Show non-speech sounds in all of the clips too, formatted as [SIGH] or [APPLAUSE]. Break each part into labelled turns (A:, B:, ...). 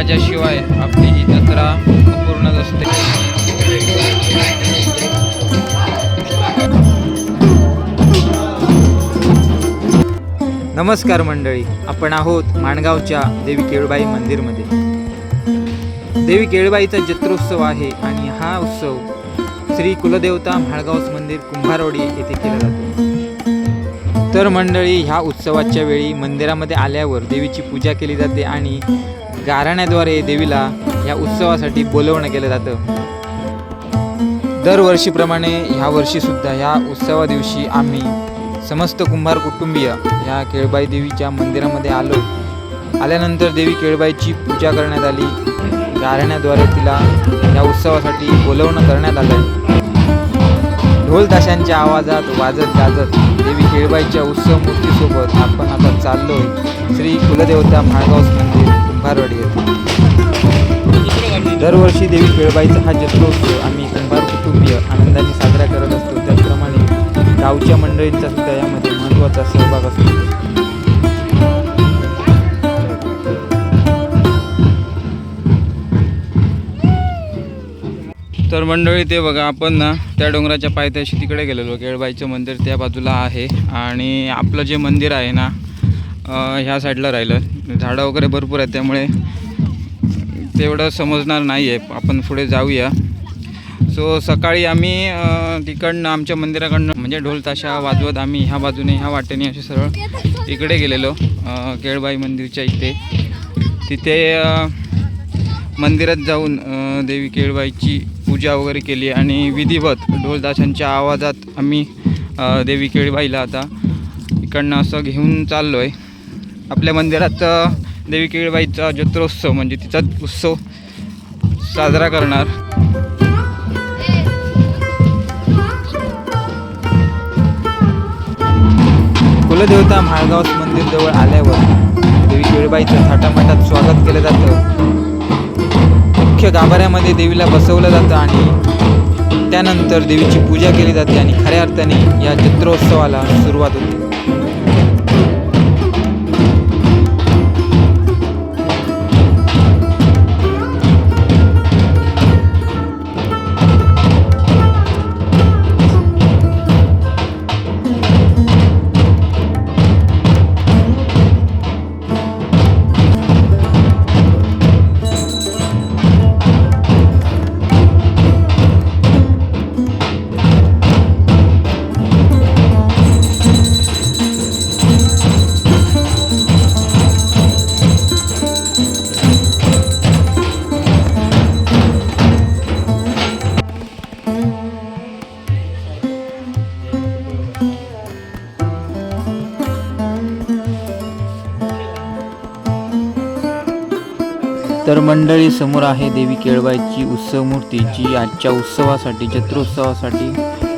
A: खाज्याशिवाय आपली ही जत्रा पूर्णच असते. नमस्कार मंडळी आपण आहोत माणगावच्या देवी केळबाई मंदिरमध्ये. देवी केळबाईचा जत्रोत्सव आहे आणि हा उत्सव श्री कुलदेवता म्हाळगावस मंदिर कुंभारवाडी येथे केला जातो. तर मंडळी ह्या उत्सवाच्या वेळी मंदिरामध्ये आल्यावर देवीची पूजा केली जाते आणि गाराण्याद्वारे देवीला या उत्सवासाठी बोलवणं केलं जातं. दरवर्षीप्रमाणे ह्या वर्षीसुद्धा ह्या उत्सवा दिवशी आम्ही समस्त कुंभार कुटुंबीय ह्या केळबाई देवीच्या मंदिरामध्ये आलो. आल्यानंतर देवी केळबाईची पूजा करण्यात आली. गारण्याद्वारे तिला या उत्सवासाठी बोलवणं करण्यात आलं ढोल ताशांच्या आवाजात वाजत गाजत देवी केळबाईच्या उत्सव मूर्तीसोबत आपण आता चाललोय. श्री कुलदेवता माळगाव मंदिर. कुंभारवाडी येथे दरवर्षी देवी केळबाईचा हा जत्रोत्सव आम्ही कुंभार कुटुंबीय आनंदाने साजरा करत असतो. त्याचप्रमाणे गावच्या मंडळींचा सुद्धा यामध्ये महत्त्वाचा सहभाग असतो. तर मंडळी ते बघा आपण ना त्या डोंगराच्या पायथ्याशी तिकडे गेलेलो. केळबाईचं मंदिर त्या बाजूला आहे. आणि आपलं जे मंदिर आहे ना ह्या साईडला राहिलं. झाडं वगैरे भरपूर आहेत त्यामुळे तेवढं समजणार नाही आहे आपण पुढे जाऊया. सो सकाळी आम्ही तिकडनं आमच्या मंदिराकडनं म्हणजे ढोलताशा वाजवत आम्ही ह्या बाजूने ह्या वाटेने असे सरळ इकडे गेलेलो केळबाई मंदिरच्या इथे. तिथे मंदिरात जाऊन देवी केळबाईची पूजा वगैरे केली आणि विधिवत ढोलताशांच्या आवाजात आम्ही देवी केळबाईला आता इकडनं असं घेऊन चाललो आहे आपल्या मंदिरात देवी केळबाईचा जत्रोत्सव म्हणजे तिचा उत्सव साजरा करणार. कुलदेवता महाळगाव मंदिर जवळ आल्यावर देवी केळबाईचं थाटामाटात स्वागत केलं जातं. मुख्य गाभाऱ्यामध्ये देवीला बसवलं जातं आणि त्यानंतर देवीची पूजा केली जाते आणि खऱ्या अर्थाने या चित्रोत्सवाला सुरुवात होते. मंडळी समोर आहे देवी केळबाईची उत्सव मूर्ती जी आजच्या उत्सवासाठी जत्रोत्सवासाठी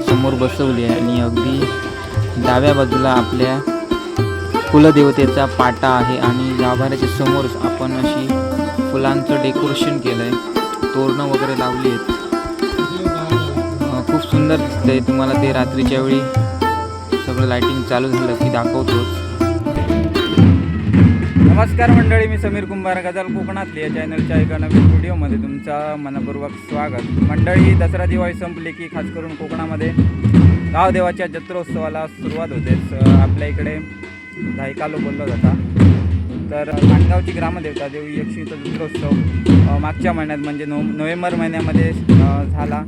A: समोर बसवली आहे आणि अगदी डाव्या बाजूला आपल्या कुलदेवतेचा पाटा आहे आणि गाभाऱ्याच्या समोर आपण अशी फुलांचं डेकोरेशन केलं आहे तोरणं वगैरे लावली आहेत. खूप सुंदर दिसतंय तुम्हाला ते. रात्रीच्या वेळी सगळं लायटिंग चालू झालं की दाखवतोच. नमस्कार मंडळी मी समीर कुंभार गजाल कोकणातली या चॅनलच्या एका नवीन व्हिडिओमध्ये तुमचं मनपूर्वक स्वागत. मंडळी दसरा दिवाळी संपली की खास करून कोकणामध्ये गावदेवाच्या जत्रोत्सवाला सुरुवात होते. आपल्या इकडे धायकालो बोलला जाता. तर माणगावची ग्रामदेवता देवी यक्षीचा जत्रोत्सव मागच्या महिन्यात म्हणजे नो नोव्हेंबर महिन्यामध्ये झाला.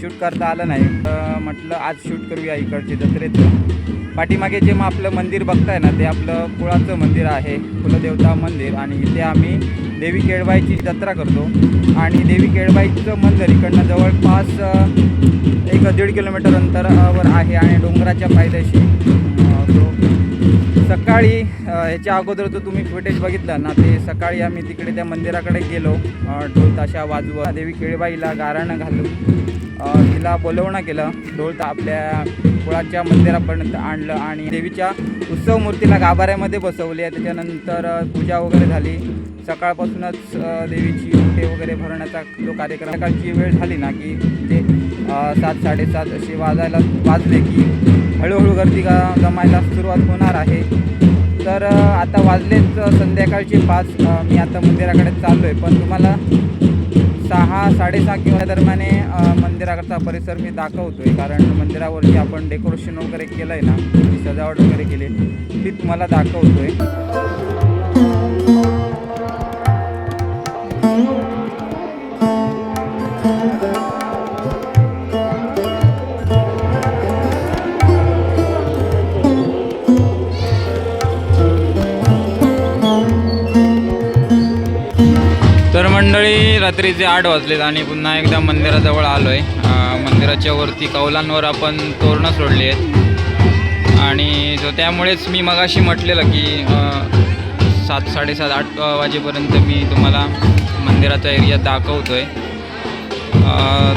A: शूट करता आलं नाही. तर म्हटलं आज शूट करूया इकडचे जत्रेचं पाठीमागे जे मग आपलं मंदिर बघताय ना ते आपलं कुळाचं मंदिर आहे कुलदेवता मंदिर. आणि इथे आम्ही देवी केळबाईची जत्रा करतो. आणि देवी केळबाईचं मंदिर इकडनं जवळपास एक दीड किलोमीटर अंतरावर आहे आणि डोंगराच्या पायथ्याशी. तो सकाळी याच्या ह्याच्या अगोदर जो तुम्ही फुटेज बघितलं ना ते सकाळी आम्ही तिकडे त्या मंदिराकडे गेलो ढोल ताशा वाजवा देवी केळबाईला गाराणं घालून तिला बोलवणं केलं ढोल तर आपल्या कुळाच्या मंदिरापर्यंत आणलं आणि देवीच्या उत्सव मूर्तीला गाभाऱ्यामध्ये बसवली. आहे त्याच्यानंतर पूजा वगैरे झाली. सकाळपासूनच देवीची उठे वगैरे भरण्याचा जो कार्यक्रम सकाळची वेळ झाली ना की जे सात साडेसात असे वाजायला वाजले की हळूहळू गर्दी ग जमायला सुरुवात होणार आहे. तर आता वाजलेच संध्याकाळचे पाच मी आता मंदिराकडे चाललो आहे पण तुम्हाला सहा साडेसहा किंवा दरम्याने अ, मंदिराकडचा परिसर मी दाखवतो आहे कारण मंदिरावरती आपण डेकोरेशन वगैरे केलं आहे ना ती सजावट वगैरे केली ती तुम्हाला दाखवतो आहे रात्रीचे आठ वाजलेत आणि पुन्हा एकदा मंदिराजवळ आलो आहे मंदिराच्या वरती कौलांवर आपण तोरणं सोडली आहेत. आणि तो त्यामुळेच मी मगाशी म्हटलेलं की सात साडेसात आठ वाजेपर्यंत मी तुम्हाला मंदिराचा एरिया दाखवतो आहे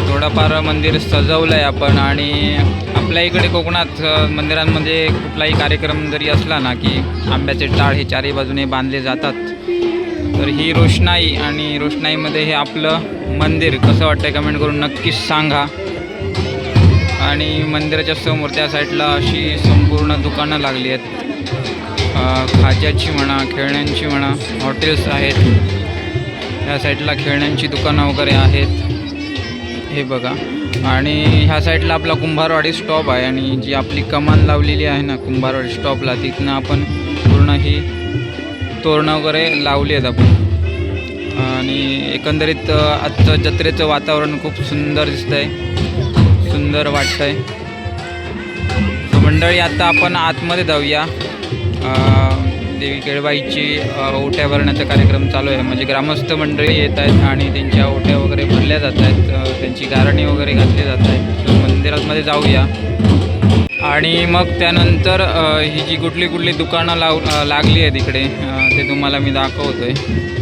A: थोडंफार मंदिर सजवलं आहे आपण आणि आपल्या इकडे कोकणात मंदिरांमध्ये कुठलाही कार्यक्रम जरी असला ना की आंब्याचे टाळ हे चारही बाजूने बांधले जातात. तर ही रोषणाई आणि रोषणाईमध्ये हे आपलं मंदिर कसं वाटतंय कमेंट करून नक्कीच सांगा. आणि मंदिराच्या समोर त्या साईडला अशी संपूर्ण दुकानं लागली आहेत. खाज्याची म्हणा खेळण्यांची म्हणा हॉटेल्स आहेत. ह्या साईडला खेळण्यांची दुकानं वगैरे आहेत. हे बघा. आणि ह्या साईडला आपला कुंभारवाडी स्टॉप आहे आणि जी आपली कमान लावलेली आहे ना कुंभारवाडी स्टॉपला तिथनं आपण पूर्ण ही तोरणं वगैरे लावली आहेत आपण. आणि एकंदरीत आजचं जत्रेचं वातावरण खूप सुंदर दिसतंय. सुंदर वाटतं आहे मंडळी आता आपण आतमध्ये जाऊया. देवी केळबाईची ओट्या भरण्याचा कार्यक्रम चालू आहे. म्हणजे ग्रामस्थ मंडळी येत आहेत आणि त्यांच्या ओट्या वगैरे भरल्या जात आहेत. त्यांची गारणी वगैरे घातली जात आहेत. मंदिरामध्ये जाऊया. आणि मग त्यानंतर ही जी कुठली कुठली दुकानं लाव लागली आहेत इकडे ते तुम्हाला मी दाखवतो आहे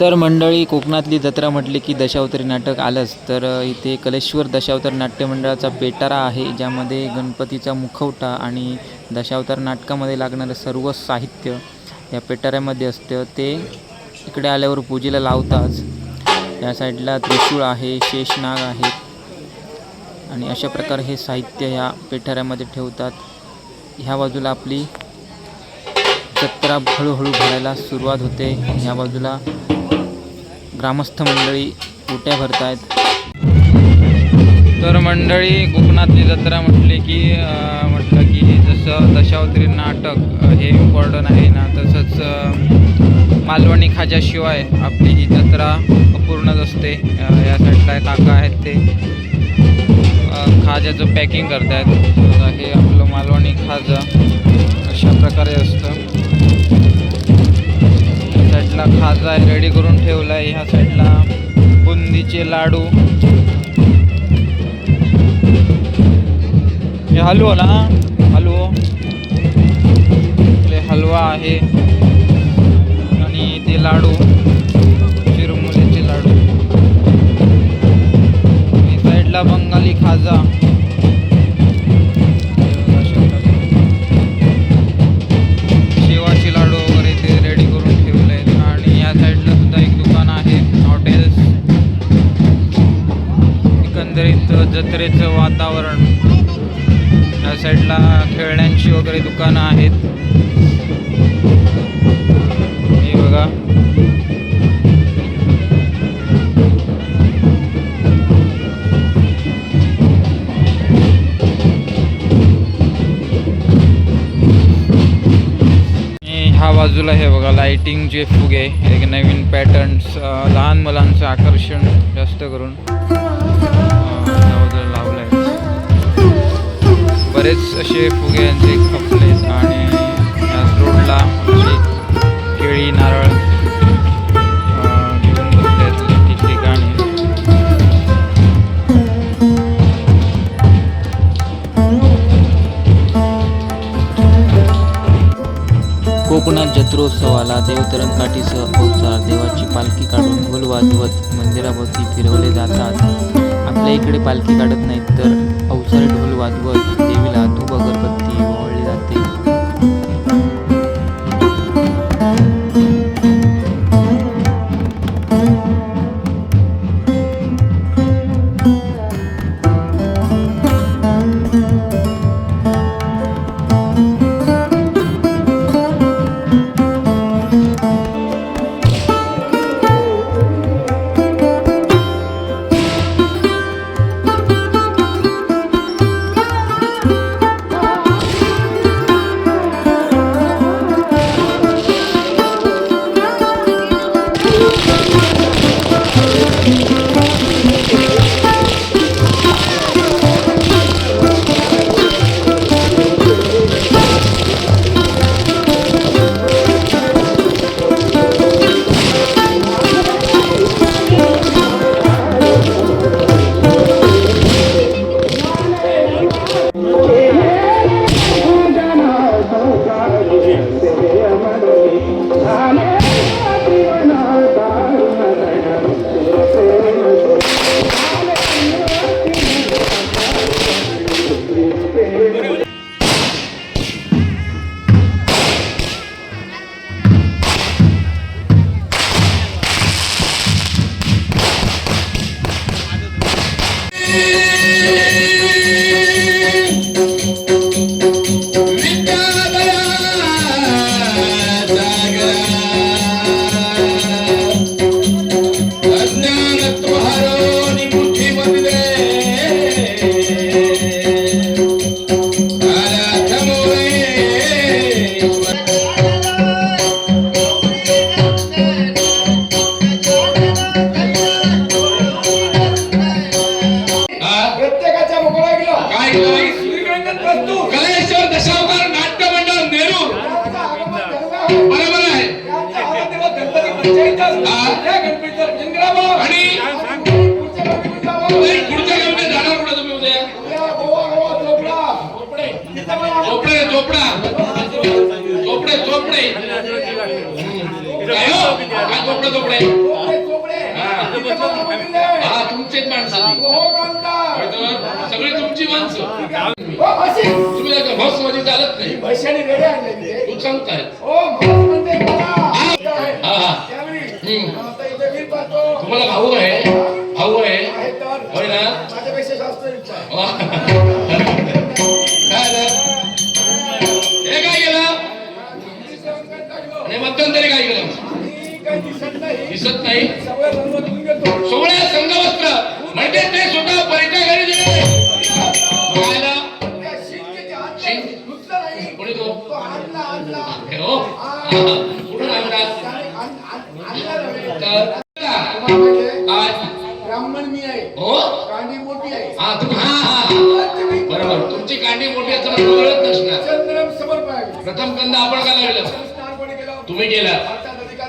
A: तर मंडळी कोकणातली जत्रा म्हटली की दशावतारी नाटक आलंच. तर इथे कलेश्वर दशावतार नाट्य मंडळाचा पेटारा आहे ज्यामध्ये गणपतीचा मुखवटा आणि दशावतार नाटकामध्ये लागणारं सर्व साहित्य या पेटाऱ्यामध्ये असतं. ते इकडे आल्यावर पूजेला लावताच. या साईडला त्रिशूळ आहे शेषनाग आहे आणि अशा प्रकारे हे साहित्य ह्या पेठाऱ्यामध्ये ठेवतात. ह्या बाजूला आपली जत्रा हळूहळू भरायला सुरुवात होते. ह्या बाजूला ग्रामस्थ मंडळी उट्या भरतायत. तर मंडळी कोकणातली जत्रा म्हटली की म्हटलं की जसं दशावतरी नाटक हे इम्पॉर्टंट आहे ना तसंच मालवणी खाज्याशिवाय आपली ही जत्रा अपूर्णच असते. अं, या साईडला काका आहेत ते. खाज्याचं पॅकिंग करतायत. आहेत हे आपलं मालवणी खाजं अशा प्रकारे असतं. साईडला खाजा आहे रेडी करून ठेवला आहे ह्या साईडला. बुंदीचे लाडू. हे हलवो ना? हलवो. आपले हलवा आहे. आणि ते लाडू. चिरमुलीचे लाडू. साईडला बंगाली खाजा. जत्रेचं वातावरण. या साईडला खेळण्यांची वगैरे दुकानं आहेत. हे बघा. ह्या बाजूला हे बघा लाइटिंग जे फुगे. एक नवीन पॅटर्न्स लहान मुलांचं आकर्षण जास्त करून. बरेच असे फुगे यांचे खपले आणि या रोडला केळी नारळ घेऊन ठिकठिकाणी
B: कोकणात जत्रोत्सवाला देवतरण काठीसह अवसार देवाची पालखी काढून ढोल वाजवत मंदिराभोवती फिरवले जातात. आपल्या इकडे पालखी काढत नाहीत तर अवसारी ढोल वाजवत
C: चोपडे. चोपडा चोपडे. हो? चोपडे चोपडे. हा. तुमचेच माणसं. सगळी तुमची माणसं. तुम्ही भसमध्ये चालत नाही. तू सांगताय. हा हा. तुम्हाला भाऊ आहे. भाऊ आहे. होय ना?
D: माझ्यापेक्षा जास्त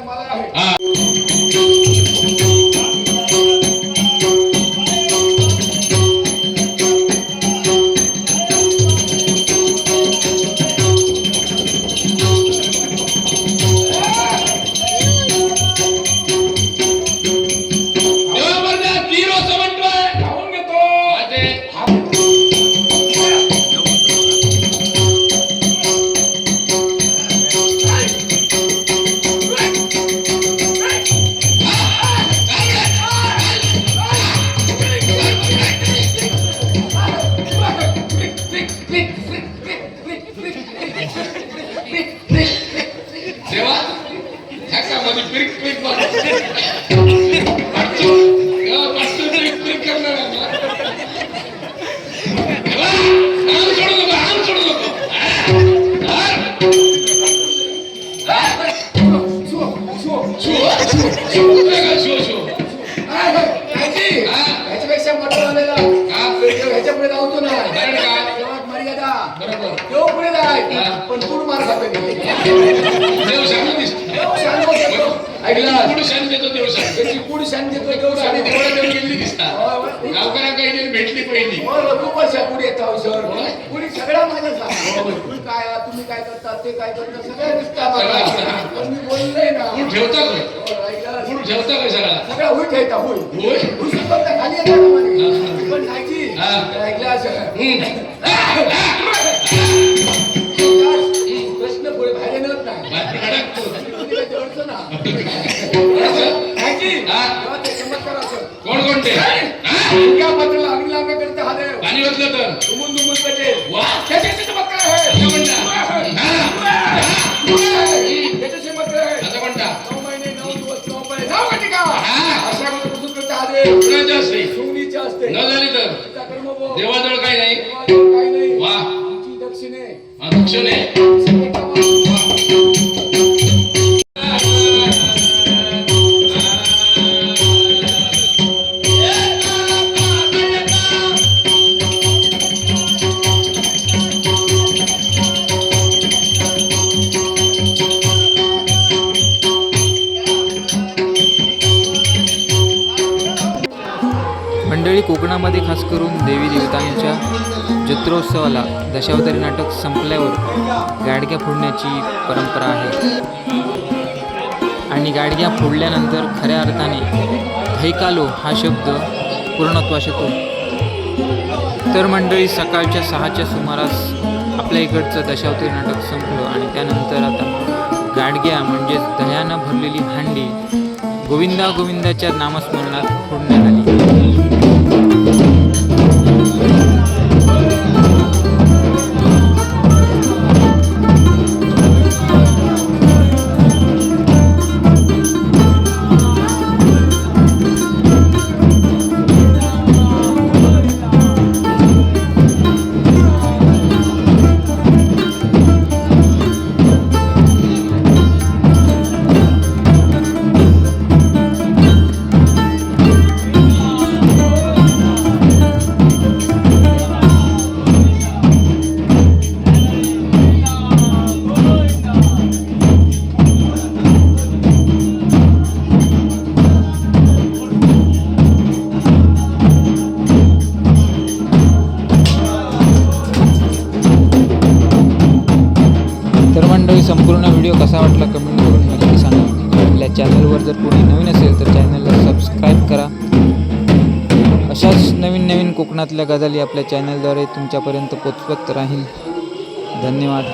C: हा
D: शांत
C: देतो देव आणि देवळा गेली दिसता. गावकऱ्या काही भेटली पहिली.
D: तू कशा पुढे येता हो, सर पुढे सगळा माझ्या सांगा तुम्ही काय आहात, तुम्ही काय करता ते काय करता सगळं दिसतं मी बोललोय ना.
C: ठेवता काय? फूट ठेवता काय सगळा
D: सगळा होई ठेवता होई फक्त खाली येतं का म्हणे? पण नाहीची
C: हा.
D: ऐकलं असं [LAUGHS] बाहेर येणार नाही
C: बाकी कडक तो.
D: तुम्ही काय जवळचं ना
C: असं?
D: नाहीची
C: हा.
D: तेव्हा ते चमत्कार असं
C: कोण कोणते हा?
D: इतक्या पत्राला अग्नी लागण्या करता हा देव
C: पाणी ओतलं तर
D: दुमून दुमून पेटे
C: वा
D: त्याचे चमत्कार आहे
C: असं म्हणता हा.
D: त्याचे चमत्कार आहे
C: असं म्हणता
D: नऊ महिने नऊ दिवस नऊ महिने नऊ घटिका
C: हा.
D: अशा करता हा देव
C: असते
D: सोनीचे असते
C: न झाली तर देवाजवळ काही नाही
D: काही नाही
C: वा
D: दक्षिणे
C: दक्षिणे
A: कोकणामध्ये खास करून देवी देवतांच्या जत्रोत्सवाला दशावतारी नाटक संपल्यावर गाडग्या फोडण्याची परंपरा आहे. आणि गाडग्या फोडल्यानंतर खऱ्या अर्थाने धैकालो हा शब्द पूर्णत्वास येतो. तर मंडळी सकाळच्या सहाच्या सुमारास आपल्या इकडचं दशावतारी नाटक संपलं आणि त्यानंतर आता गाडग्या म्हणजेच दह्यानं भरलेली हांडी गोविंदा गोविंदाच्या नामस्मरणात फोडण्यात आली. तर कोकणातल्या गजाली आपल्या चॅनलद्वारे तुमच्यापर्यंत पोचवत राहील. धन्यवाद.